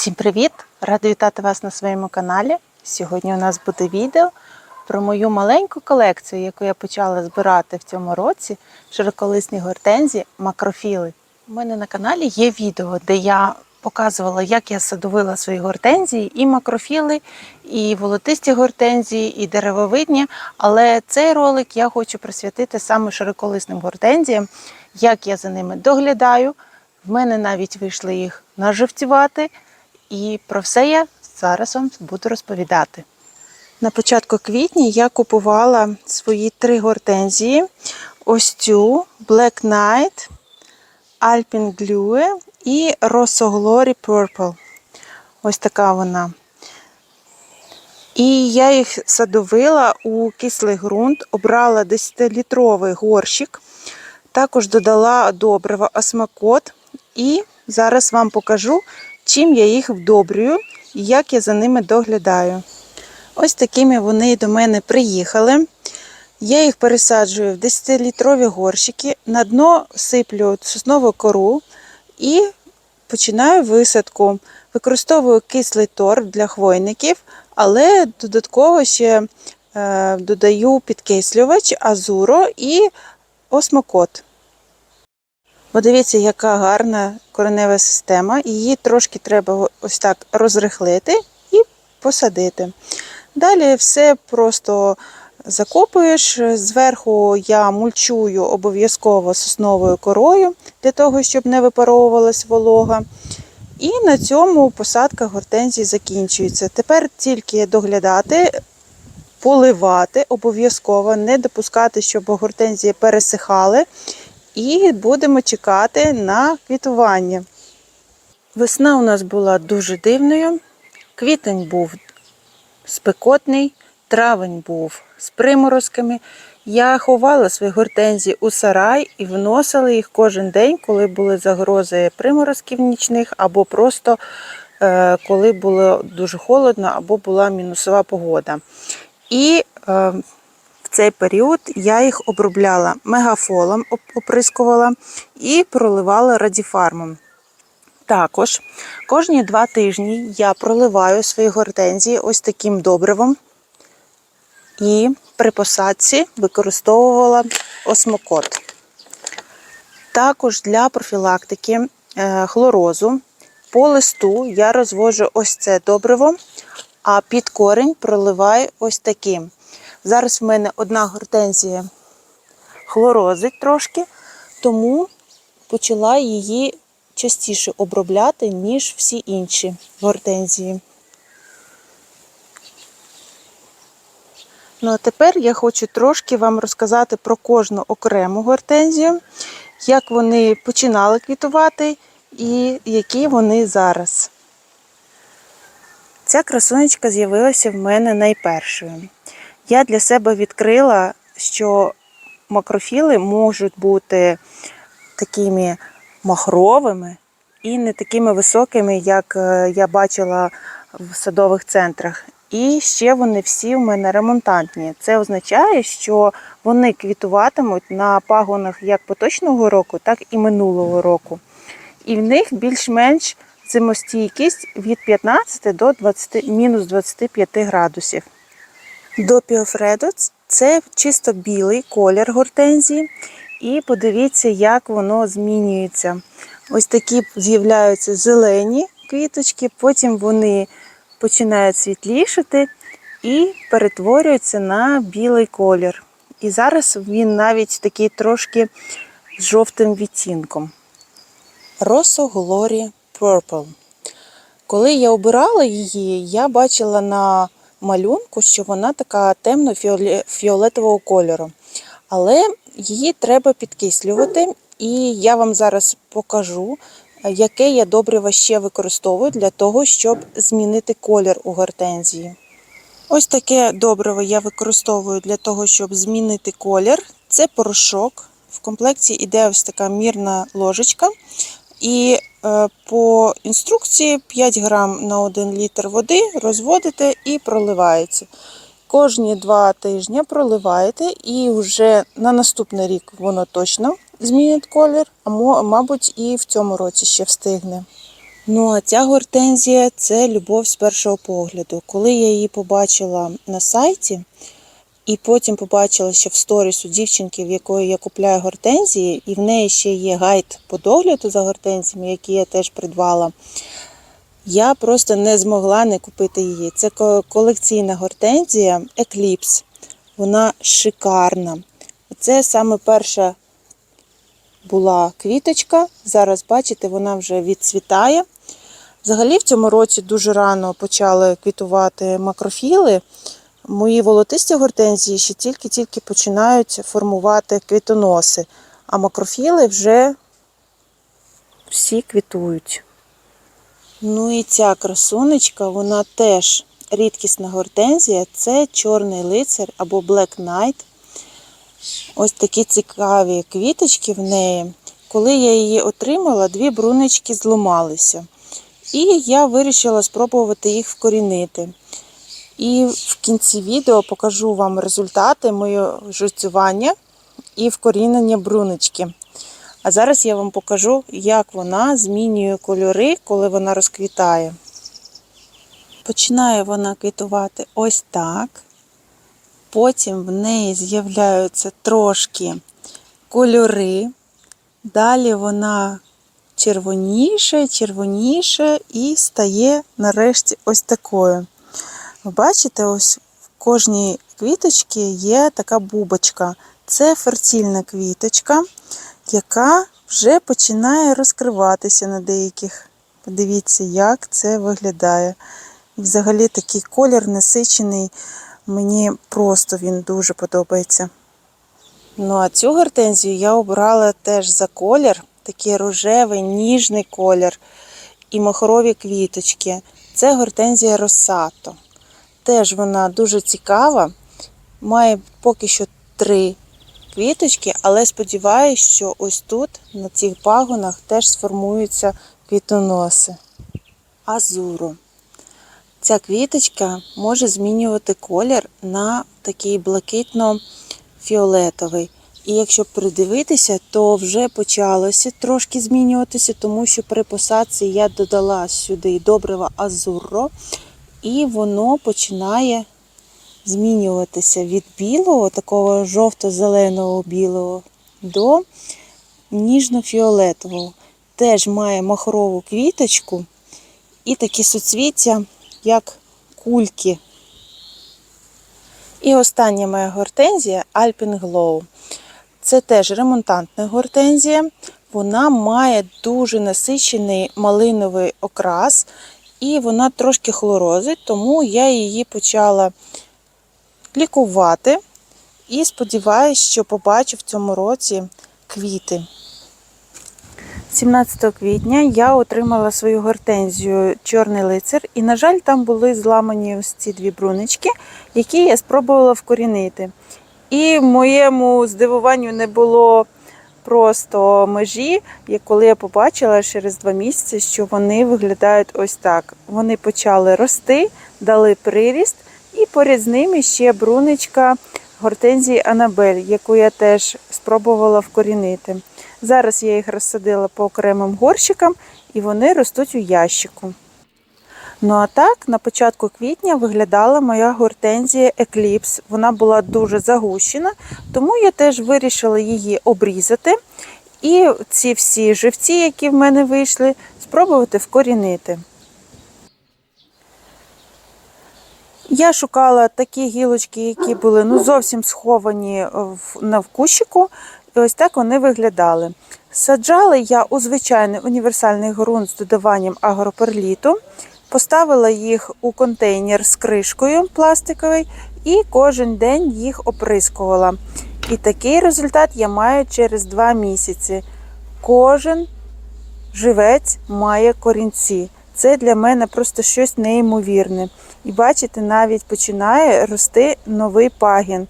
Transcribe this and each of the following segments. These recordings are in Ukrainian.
Всім привіт! Рада вітати вас на своєму каналі. Сьогодні у нас буде відео про мою маленьку колекцію, яку я почала збирати в цьому році широколисні гортензії макрофіли. У мене на каналі є відео, де я показувала, як я садовила свої гортензії, і макрофіли, і волотисті гортензії, і деревовидні. Але цей ролик я хочу присвятити саме широколисним гортензіям, як я за ними доглядаю. В мене навіть вийшли їх наживцювати. І про все я зараз вам буду розповідати. На початку квітня я купувала свої три гортензії: ось цю Black Knight, Alpine Glue і Rosso Glory Purple. Ось така вона. І я їх садовила у кислий ґрунт, обрала 10-літровий горщик, також додала добрива осмакот. І зараз вам покажу, чим я їх вдобрюю і як я за ними доглядаю. Ось такими вони до мене приїхали. Я їх пересаджую в 10-літрові горщики, на дно сиплю соснову кору і починаю висадку. Використовую кислий торф для хвойників, але додатково ще е, додаю підкислювач, азуро і осмокот. Подивіться, яка гарна коренева система. Її трошки треба ось так розрихлити і посадити. Далі все просто закопуєш. Зверху я мульчую обов'язково сосновою корою, для того, щоб не випаровувалась волога. І на цьому посадка гортензії закінчується. Тепер тільки доглядати, поливати обов'язково, не допускати, щоб гортензії пересихали. І будемо чекати на квітування. Весна у нас була дуже дивною. Квітень був спекотний, травень був з приморозками. Я ховала свої гортензії у сарай і вносила їх кожен день, коли були загрози приморозків нічних, або просто е, коли було дуже холодно, або була мінусова погода. І е, цей період я їх обробляла мегафолом, оприскувала і проливала радіфармом. Також кожні два тижні я проливаю свої гортензії ось таким добривом. І при посадці використовувала осмокот. Також для профілактики е, хлорозу по листу я розвожу ось це добриво, а під корінь проливаю ось таким. Зараз в мене одна гортензія хлорозить трошки, тому почала її частіше обробляти, ніж всі інші гортензії. Ну, а тепер я хочу трошки вам розказати про кожну окрему гортензію, як вони починали квітувати і які вони зараз. Ця красунечка з'явилася в мене найпершою. Я для себе відкрила, що макрофіли можуть бути такими махровими і не такими високими, як е, я бачила в садових центрах. І ще вони всі в мене ремонтантні. Це означає, що вони квітуватимуть на пагонах як поточного року, так і минулого року. І в них більш-менш зимостійкість від 15 до 20, мінус 25 градусів. Допіофредо це чисто білий колір гортензії. І подивіться, як воно змінюється. Ось такі з'являються зелені квіточки, потім вони починають світлішати і перетворюються на білий колір. І зараз він навіть такий трошки з жовтим відтінком. Rosso Glory Purple. Коли я обирала її, я бачила на малюнку, що вона така темно-фіолетового кольору. Але її треба підкислювати, і я вам зараз покажу, яке я добриво ще використовую для того, щоб змінити колір у гортензії. Ось таке добриво я використовую для того, щоб змінити колір. Це порошок. В комплекті йде ось така мірна ложечка. І е, по інструкції 5 грам на 1 літр води розводите і проливається. Кожні два тижні проливаєте, і вже на наступний рік воно точно змінить колір, а мабуть, і в цьому році ще встигне. Ну, а ця гортензія це любов з першого погляду. Коли я її побачила на сайті, і потім побачила ще в сторіс у дівчинки, в якої я купляю гортензії, і в неї ще є гайд по догляду за гортензіями, який я теж придбала. Я просто не змогла не купити її. Це колекційна гортензія Eclipse. Вона шикарна. Це саме перша була квіточка. Зараз, бачите, вона вже відцвітає. Взагалі в цьому році дуже рано почали квітувати макрофіли. Мої волотисті гортензії ще тільки-тільки починають формувати квітоноси, а макрофіли вже всі квітують. Ну і ця красунечка, вона теж рідкісна гортензія, це чорний лицар або Black Knight. Ось такі цікаві квіточки в неї. Коли я її отримала, дві брунечки зламалися. І я вирішила спробувати їх вкорінити. І в кінці відео покажу вам результати моєго жуцювання і вкорінення брунечки. А зараз я вам покажу, як вона змінює кольори, коли вона розквітає. Починає вона квітувати ось так. Потім в неї з'являються трошки кольори. Далі вона червоніше, червоніше і стає нарешті ось такою. Бачите, ось в кожній квіточці є така бубочка. Це ферцільна квіточка, яка вже починає розкриватися на деяких. Подивіться, як це виглядає. І взагалі такий колір насичений. Мені просто він дуже подобається. Ну, а цю гортензію я обрала теж за колір, такий рожевий, ніжний колір і махрові квіточки. Це гортензія Росато. Теж вона дуже цікава. Має поки що три квіточки, але сподіваюся, що ось тут, на цих пагонах, теж сформуються квітоноси. Азуру. Ця квіточка може змінювати колір на такий блакитно-фіолетовий. І якщо придивитися, то вже почалося трошки змінюватися, тому що при посадці я додала сюди добрива азурро, і воно починає змінюватися від білого, такого жовто-зеленого білого, до ніжно-фіолетового. Теж має махрову квіточку і такі суцвіття, як кульки. І остання моя гортензія Alpine Glow. Це теж ремонтантна гортензія. Вона має дуже насичений малиновий окрас, і вона трошки хлорозить, тому я її почала лікувати і сподіваюся, що побачу в цьому році квіти. 17 квітня я отримала свою гортензію Чорний лицар, і, на жаль, там були зламані ось ці дві брунички, які я спробувала вкорінити. І моєму здивуванню не було просто межі, як коли я побачила через два місяці, що вони виглядають ось так. Вони почали рости, дали приріст, і поряд з ними ще бруничка гортензії Анабель, яку я теж спробувала вкорінити. Зараз я їх розсадила по окремим горщикам і вони ростуть у ящику. Ну а так, на початку квітня виглядала моя гортензія Eclipse. Вона була дуже загущена, тому я теж вирішила її обрізати. І ці всі живці, які в мене вийшли, спробувати вкорінити. Я шукала такі гілочки, які були ну, зовсім сховані в, на вкущику. І ось так вони виглядали. Саджала я у звичайний універсальний ґрунт з додаванням агроперліту. Поставила їх у контейнер з кришкою пластиковий і кожен день їх оприскувала. І такий результат я маю через 2 місяці. Кожен живець має корінці. Це для мене просто щось неймовірне. І бачите, навіть починає рости новий пагін.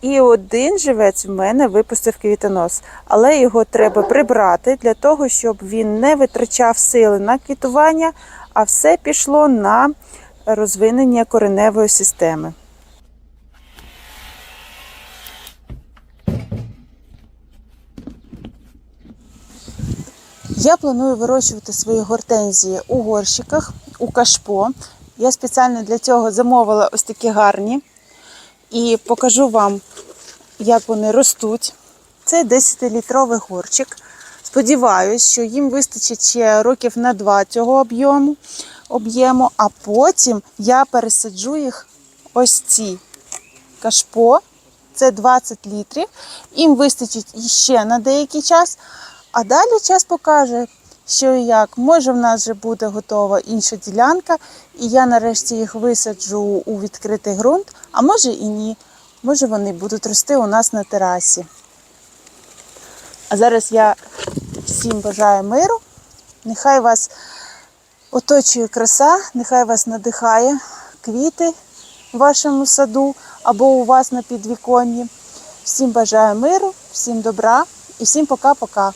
І один живець в мене випустив квітонос, але його треба прибрати для того, щоб він не витрачав сили на квітування, а все пішло на розвинення кореневої системи. Я планую вирощувати свої гортензії у горщиках, у кашпо. Я спеціально для цього замовила ось такі гарні і покажу вам, як вони ростуть. Це 10-літровий горщик. Сподіваюсь, що їм вистачить ще років на два цього об'єму, об'єму, а потім я пересаджу їх ось ці кашпо. Це 20 літрів. Їм вистачить іще на деякий час. А далі час покаже, що і як. Може, в нас вже буде готова інша ділянка, і я нарешті їх висаджу у відкритий ґрунт, а може і ні. Може, вони будуть рости у нас на терасі. А зараз я всім бажаю миру. Нехай вас оточує краса, нехай вас надихає квіти в вашому саду або у вас на підвіконні. Всім бажаю миру, всім добра і всім пока-пока.